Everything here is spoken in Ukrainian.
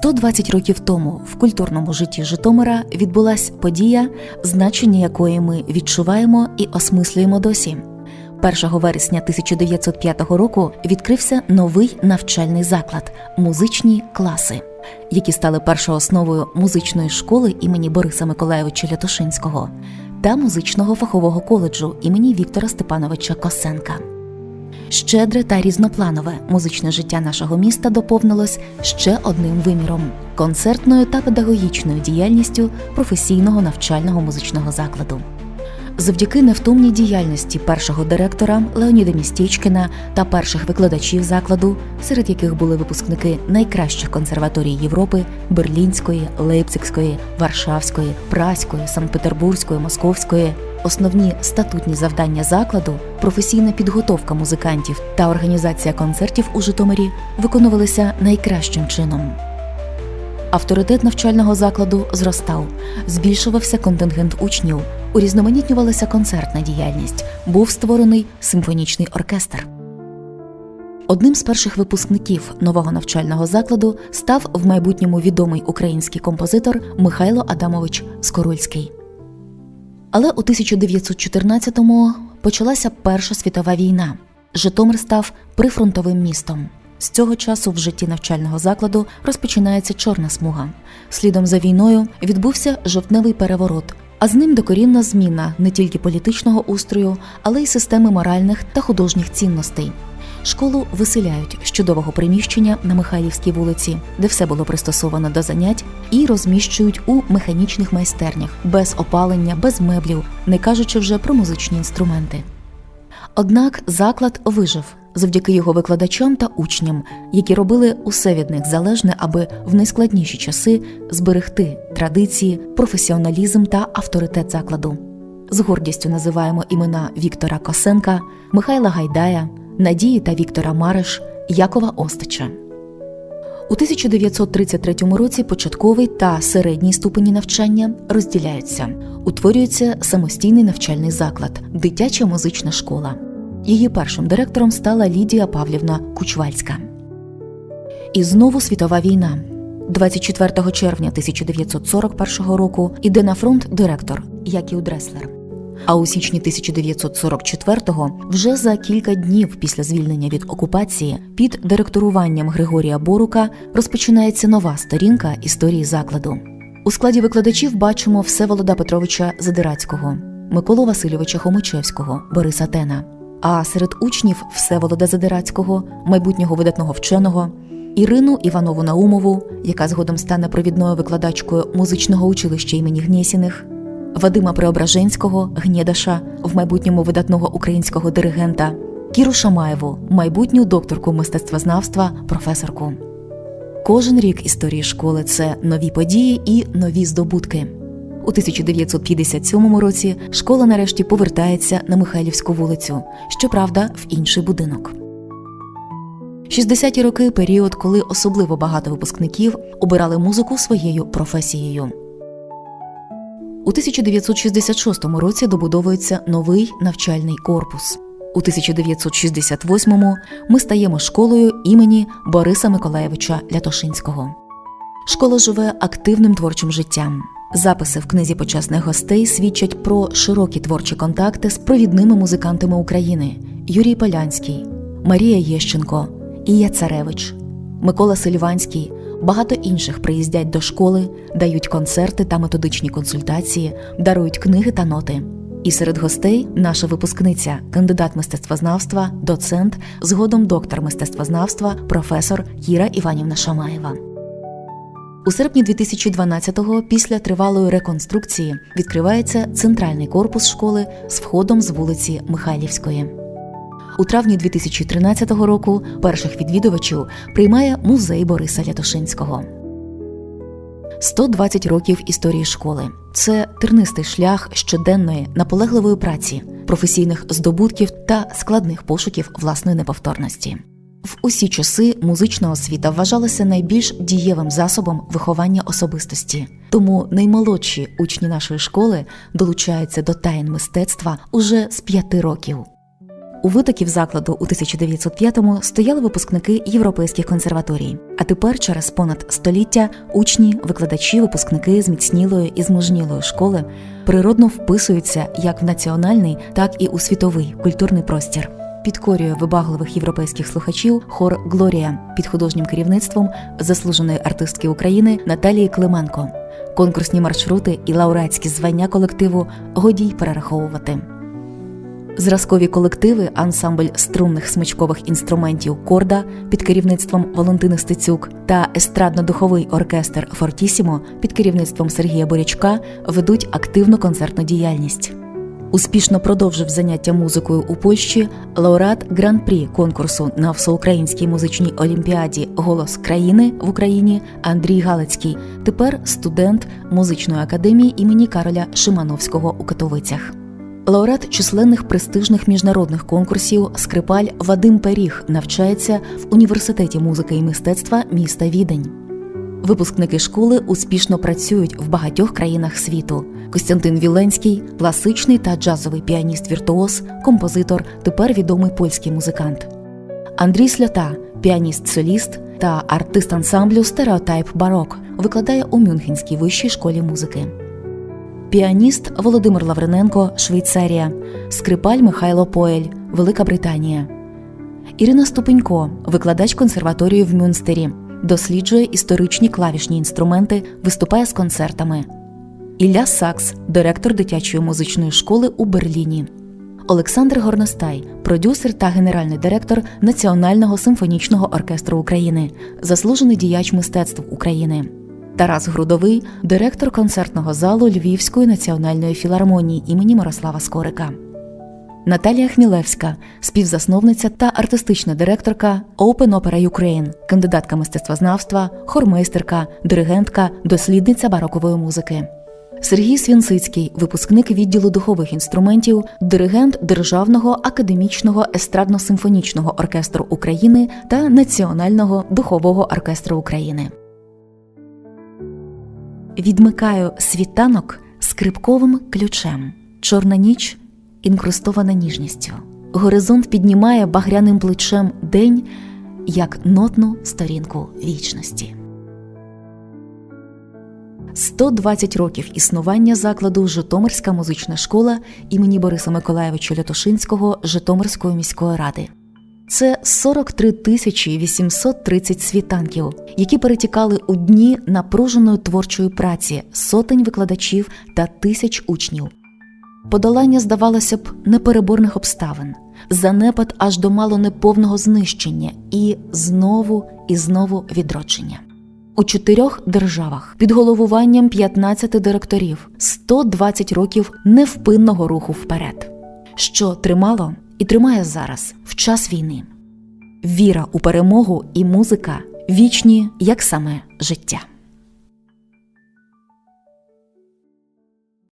120 років тому в культурному житті Житомира відбулась подія, значення якої ми відчуваємо і осмислюємо досі. 1 вересня 1905 року відкрився новий навчальний заклад музичні класи, які стали першоосновою музичної школи імені Бориса Миколаєвича Лятошинського та музичного фахового коледжу імені Віктора Степановича Косенка. Щедре та різнопланове музичне життя нашого міста доповнилось ще одним виміром концертною та педагогічною діяльністю професійного навчального музичного закладу. Завдяки невтомній діяльності першого директора Леоніда Містічкина та перших викладачів закладу, серед яких були випускники найкращих консерваторій Європи Берлінської, Лейпцигської, Варшавської, Праської, Санкт-Петербурзької, Московської. Основні статутні завдання закладу, професійна підготовка музикантів та організація концертів у Житомирі виконувалися найкращим чином. Авторитет навчального закладу зростав, збільшувався контингент учнів, урізноманітнювалася концертна діяльність, був створений симфонічний оркестр. Одним з перших випускників нового навчального закладу став в майбутньому відомий український композитор Михайло Адамович Скорульський. Але у 1914-му почалася Перша світова війна. Житомир став прифронтовим містом. З цього часу в житті навчального закладу розпочинається чорна смуга. Слідом за війною відбувся жовтневий переворот, а з ним докорінна зміна не тільки політичного устрою, але й системи моральних та художніх цінностей. Школу виселяють з чудового приміщення на Михайлівській вулиці, де все було пристосовано до занять, і розміщують у механічних майстернях без опалення, без меблів, не кажучи вже про музичні інструменти. Однак заклад вижив завдяки його викладачам та учням, які робили усе від них залежне, аби в найскладніші часи зберегти традиції, професіоналізм та авторитет закладу. З гордістю називаємо імена Віктора Косенка, Михайла Гайдая, Надії та Віктора Мариш, Якова Остича. У 1933 році початковий та середній ступені навчання розділяються. Утворюється самостійний навчальний заклад, дитяча музична школа. Її першим директором стала Лідія Павлівна Кучвальська. І знову світова війна. 24 червня 1941 року іде на фронт директор Яків Дреслер. А у січні 1944-го, вже за кілька днів після звільнення від окупації, під директоруванням Григорія Борука розпочинається нова сторінка історії закладу. У складі викладачів бачимо Всеволода Петровича Задирацького, Миколу Васильовича Хомичевського, Бориса Тена. А серед учнів Всеволода Задирацького, майбутнього видатного вченого, Ірину Іванову Наумову, яка згодом стане провідною викладачкою музичного училища імені Гнєсіних, Вадима Преображенського, Гнєдаша, в майбутньому видатного українського диригента, Кіру Шамаєву, майбутню докторку мистецтвознавства, професорку. Кожен рік історії школи це нові події і нові здобутки. У 1957 році школа нарешті повертається на Михайлівську вулицю, щоправда, в інший будинок. 60-ті роки період, коли особливо багато випускників обирали музику своєю професією. У 1966 році добудовується новий навчальний корпус. У 1968-му ми стаємо школою імені Бориса Миколаєвича Лятошинського. Школа живе активним творчим життям. Записи в книзі почесних гостей свідчать про широкі творчі контакти з провідними музикантами України Юрій Полянський, Марія Єщенко, Ія Царевич, Микола Сильванський. Багато інших приїздять до школи, дають концерти та методичні консультації, дарують книги та ноти. І серед гостей наша випускниця, кандидат мистецтвознавства, доцент, згодом доктор мистецтвознавства, професор Кіра Іванівна Шамаєва. У серпні 2012-го, після тривалої реконструкції, відкривається центральний корпус школи з входом з вулиці Михайлівської. У травні 2013 року перших відвідувачів приймає музей Бориса Лятошинського. 120 років історії школи це тернистий шлях щоденної наполегливої праці, професійних здобутків та складних пошуків власної неповторності. В усі часи музична освіта вважалася найбільш дієвим засобом виховання особистості, тому наймолодші учні нашої школи долучаються до таїн мистецтва уже з п'яти років. У витоків закладу у 1905-му стояли випускники європейських консерваторій. А тепер, через понад століття, учні, викладачі, випускники зміцнілої і змужнілої школи природно вписуються як в національний, так і у світовий культурний простір. Підкорює вибагливих європейських слухачів хор Глорія під художнім керівництвом заслуженої артистки України Наталії Клименко. Конкурсні маршрути і лауреатські звання колективу годі й перераховувати. Зразкові колективи, ансамбль струнних смичкових інструментів Корда під керівництвом Валентини Стецюк та естрадно-духовий оркестр Фортісімо під керівництвом Сергія Борячка ведуть активну концертну діяльність. Успішно продовжив заняття музикою у Польщі лауреат гран-прі конкурсу на всеукраїнській музичній олімпіаді Голос країни в Україні Андрій Галицький. Тепер студент музичної академії імені Кароля Шимановського у Катовицях. Лауреат численних престижних міжнародних конкурсів Скрипаль Вадим Періг навчається в університеті музики і мистецтва міста Відень. Випускники школи успішно працюють в багатьох країнах світу. Костянтин Віленський, класичний та джазовий піаніст-віртуоз, композитор, тепер відомий польський музикант. Андрій Сльота, піаніст-соліст та артист ансамблю Стереотайп Барок, викладає у Мюнхенській вищій школі музики. Піаніст Володимир Лавриненко, Швейцарія, скрипаль Михайло Поель, Велика Британія. Ірина Ступенько, викладач консерваторії в Мюнстері, досліджує історичні клавішні інструменти, виступає з концертами. Ілля Сакс, директор дитячої музичної школи у Берліні. Олександр Горностай, продюсер та генеральний директор Національного симфонічного оркестру України, заслужений діяч мистецтв України. Тарас Грудовий, директор концертного залу Львівської національної філармонії імені Мирослава Скорика. Наталія Хмілевська, співзасновниця та артистична директорка Open Opera Ukraine, кандидатка мистецтвознавства, хормейстерка, диригентка, дослідниця барокової музики. Сергій Свінцицький, випускник відділу духових інструментів, диригент Державного академічного естрадно-симфонічного оркестру України та Національного духового оркестру України. Відмикаю світанок скрипковим ключем. Чорна ніч інкрустована ніжністю. Горизонт піднімає багряним плечем день як нотну сторінку вічності. 120 років існування закладу Житомирська музична школа імені Бориса Миколаєвича Лятошинського Житомирської міської ради. Це 43 тисячі 830 світанків, які перетікали у дні напруженої творчої праці сотень викладачів та тисяч учнів. Подолання, здавалося б, непереборних обставин, занепад аж до мало неповного знищення і знову і знову відродження. У чотирьох державах під головуванням 15 директорів 120 років невпинного руху вперед, що тримало і тримає зараз в час війни. Віра у перемогу і музика вічні, як саме життя.